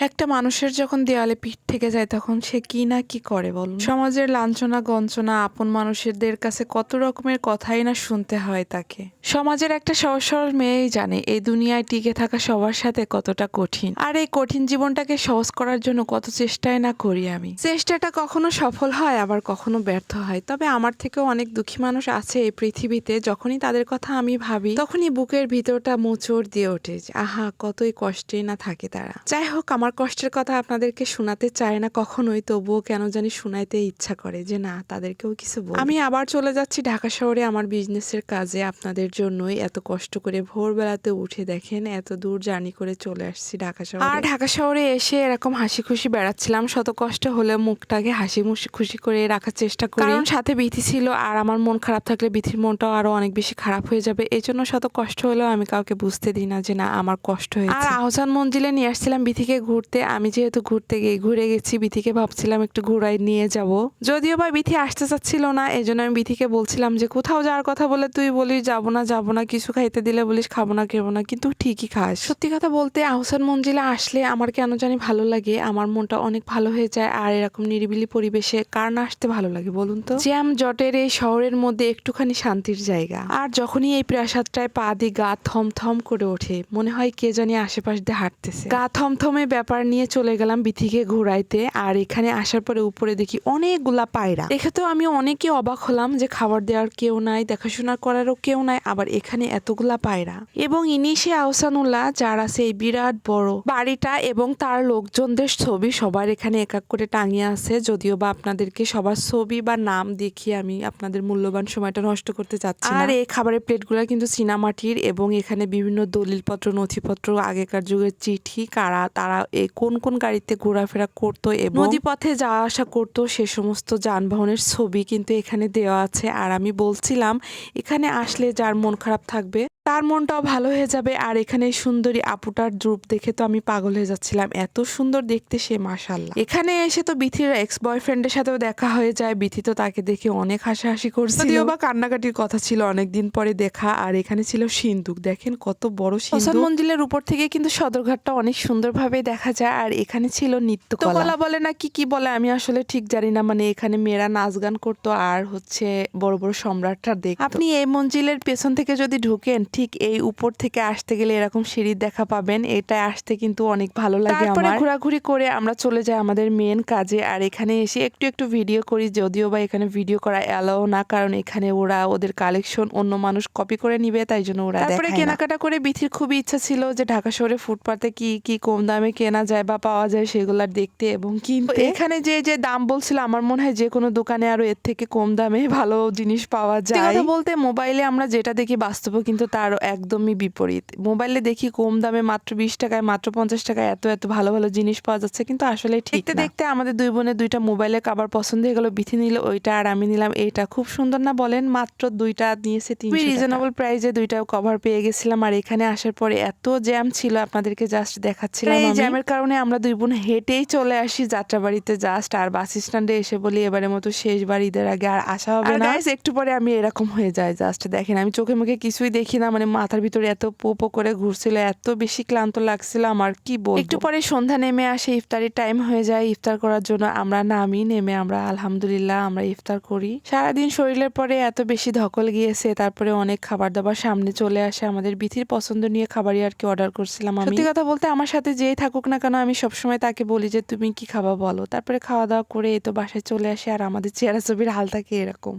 একটা মানুষের যখন দেওয়ালে পিঠ থেকে যায় তখন সে কি না কি করে বলুন? সমাজের লাঞ্ছনা গঞ্চনা আপন মানুষদের কাছে কত রকমের কথাই না শুনতে হয় তাকে। সমাজের একটা সহজ সরল মেয়েই জানে এই দুনিয়ায় টিকে থাকা সবার সাথে কতটা কঠিন। আর এই কঠিন জীবনটাকে সহজ করার জন্য কত চেষ্টাই না করি আমি। চেষ্টাটা কখনো সফল হয়, আবার কখনো ব্যর্থ হয়। তবে আমার থেকেও অনেক দুঃখী মানুষ আছে এই পৃথিবীতে, যখনই তাদের কথা আমি ভাবি, তখনই বুকের ভিতরটা মোচড় দিয়ে ওঠে আহা, কতই কষ্টে না থাকে তারা। যাই হোক, আমার কষ্টের কথা আপনাদেরকে শোনাতে চায় না কখনোই তবুও কেন জানি শোনাইতে ইচ্ছা করে যে না তাদেরকেও কিছু বলি। আমি আবার চলে যাচ্ছি ঢাকা শহরে আমার বিজনেসের কাজে। আপনাদের জন্যই এত কষ্ট করে ভোরবেলাতে উঠে দেখেন এত দূর জার্নি করে চলে আসছি ঢাকা শহরে। আর ঢাকা শহরে এসে এরকম হাসি খুশি বেড়াচ্ছিলাম। শত কষ্ট হলে মুখটাকে হাসি মুশি খুশি করে রাখার চেষ্টা করি। কারণ সাথে বিথি ছিল আর আমার মন খারাপ থাকলে বিথির মনটাও আরও অনেক বেশি খারাপ হয়ে যাবে। এই জন্য শত কষ্ট হলেও আমি কাউকে বুঝতে দিই না যে না আমার কষ্ট হয়েছে। আর আহসান মঞ্জিলে নিয়ে আসছিলাম বিথিকে ঘুরতে, আমি যেহেতু ঘুরতে গিয়ে ঘুরে গেছি, বিথিকে ভাবছিলাম একটু ঘুরাই নিয়ে যাব। যদিও বা বিথি আসতে চাচ্ছিল না এই জন্য আমি বিথিকে বলছিলাম যে, কোথাও যাওয়ার কথা বলে তুই বলিস, যাব না যাব না, কিছু খাইতে দিলে বলিস, খাব না, খেবো না, কিন্তু ঠিকই খাস। সত্যি কথা বলতে, আহসান মঞ্জিলে আসলে আমার কেন জানি ভালো লাগে, আমার মনটা অনেক ভালো হয়ে যায়, আর এরকম নিরিবিলি পরিবেশে কার না আসতে ভালো লাগে বলুন তো? জ্যাম জটের এই শহরের মধ্যে একটুখানি শান্তির জায়গা, আর যখনই এই প্রাসাদটায় পা দিয়ে গা থম থম করে ওঠে, মনে হয় কে জানি আশেপাশ দিয়ে হাঁটতেছে। গা থমথমে ব্যাপার নিয়ে চলে গেলাম বিথিকে ঘুরাইতে, আর এখানে আসার পরে উপরে দেখি অনেকগুলা পায়রা। দেখে তো আমি অনেকই অবাক হলাম যে খাবার দেওয়ার কেউ নাই, দেখাশোনা করারও কেউ নাই, আবার এখানে এতগুলা পায়রা। এবং ইনি সে আহসানুল্লাহ, যার আছে এই বিরাট বড় বাড়িটা এবং তার লোকজনদের ছবি সবার এখানে এক এক করে টাঙিয়ে আছে। যদিও বা আপনাদেরকে সবার ছবি বা নাম দেখিয়ে আমি আপনাদের মূল্যবান সময়টা নষ্ট করতে চাচ্ছি আর এই খাবারের প্লেটগুলো কিন্তু চীনামাটির, এবং এখানে বিভিন্ন দলিলপত্র, নথিপত্র, আগেকার যুগের চিঠি, কারা, তারা কোন কোন গাড়িতে ঘোরাফেরা করতো এবং নদীপথে যাওয়া আসা করতো সে সমস্ত যানবাহনের ছবি কিন্তু এখানে দেওয়া আছে। আর আমি বলছিলাম, এখানে আসলে যার মন খারাপ থাকবে তার মনটাও ভালো হয়ে যাবে। আর এখানে সুন্দরী আপুটার রূপ দেখে তো আমি পাগল হয়ে যাচ্ছিলাম। এত সুন্দর দেখতে সে মাশাল্লাহ এখানে এসে তো বিথির এক্স বয়ফ্রেন্ডের সাথেও দেখা হয়ে যায়। বিথি তো তাকে দেখে অনেক হাসাহাসি করছিল। যদিও বা কান্নাকাটির কথা ছিল অনেকদিন পরে দেখা। আর এখানে ছিল সিন্দুক দেখেন কত বড় সিন্দুক মঞ্জিলের উপর থেকে কিন্তু সদরঘাটটা অনেক সুন্দরভাবে দেখা যায়। আর এখানে ছিল নৃত্যকলা। বলে না কি কি বলে আমি আসলে ঠিক জানি না। মানে এখানে মেয়েরা নাচ গান করতো। আর হচ্ছে বড় বড় সম্রাটটা দেখ আপনি এই মঞ্জিলের পেছন থেকে যদি ঢুকেন ঠিক এই উপর থেকে আসতে গেলে এরকম সিঁড়ির দেখা পাবেন। এটা আসতে কিন্তু অনেক ভালো লাগে আমার। ঘোরাঘুরি করে আমরা চলে যাই আমাদের মেন কাজে। আর এখানে এসে একটু একটু ভিডিও করি যদিও বা এখানে ভিডিও করা এলাও না কারণ এখানে ওরা ওদের কালেকশন অন্য মানুষ কপি করে নিবে তাই জন্য ওরা তারপরে কেনাকাটা করে বিথির খুবই ইচ্ছা ছিল যে ঢাকা শহরে ফুটপাতে কি কি কম দামে কেনা যায় বা পাওয়া যায় সেগুলো দেখতে এবং কিনতে। এখানে যে যে দাম বলছিল আমার মনে হয় যে কোনো দোকানে আরও এর থেকে কম দামে ভালো জিনিস পাওয়া যায় কথা বলতে মোবাইলে আমরা যেটা দেখি বাস্তবে কিন্তু তার একদমই বিপরীত। মোবাইলে দেখি কম দামে মাত্র বিশ টাকায় মাত্র পঞ্চাশ টাকায় এত এত ভালো ভালো জিনিস পাওয়া যাচ্ছে কিন্তু আসলে ঠিক দেখতে আমাদের দুই বোনের দুইটা মোবাইলে কাবার পছন্দ হয়ে গেল বিথি নিল ওইটা আর আমি নিলাম এইটা খুব সুন্দর না বলেন মাত্র দুইটা নিয়েছে তিন রিজনেবল প্রাইসে দুইটা কভার পেয়ে গেছিলাম আর এখানে আসার পরে এত জ্যাম ছিল আপনাদেরকে জাস্ট দেখাচ্ছিলাম এই জ্যামের কারণে আমরা দুই বোন হেঁটেই চলে আসি যাত্রাবাড়িতে জাস্ট আর বাস স্ট্যান্ডে এসে বলি এবারের মতো শেষবার ঈদের আগে আর আসা হবে না। একটু পরে আমি এরকম হয়ে যায় জাস্ট দেখেন আমি চোখে মুখে কিছুই দেখি না মানে মাথার ভিতরে এত পোপো করে ঘুরছিল এত বেশি ক্লান্ত লাগছিল আমার কি বলব? একটু পরে সন্ধ্যা নেমে আসে ইফতারের টাইম হয়ে যায় ইফতার করার জন্য আমরা নামি নেমে আমরা আলহামদুলিল্লাহ আমরা ইফতার করি। সারাদিন শরীরের পরে এত বেশি ধকল গিয়েছে তারপরে অনেক খাবার দাবার সামনে চলে আসে আমাদের বিথির পছন্দ নিয়ে খাবারই আর কি অর্ডার করছিলাম আমি। সত্যি কথা বলতে আমার সাথে যেই থাকুক না কেন আমি সবসময় তাকে বলি যে তুমি কি খাবা বলো? তারপরে খাওয়া দাওয়া করে এ তো বাসায় চলে আসে আর আমাদের চেহারা ছবির হাল থাকে এরকম?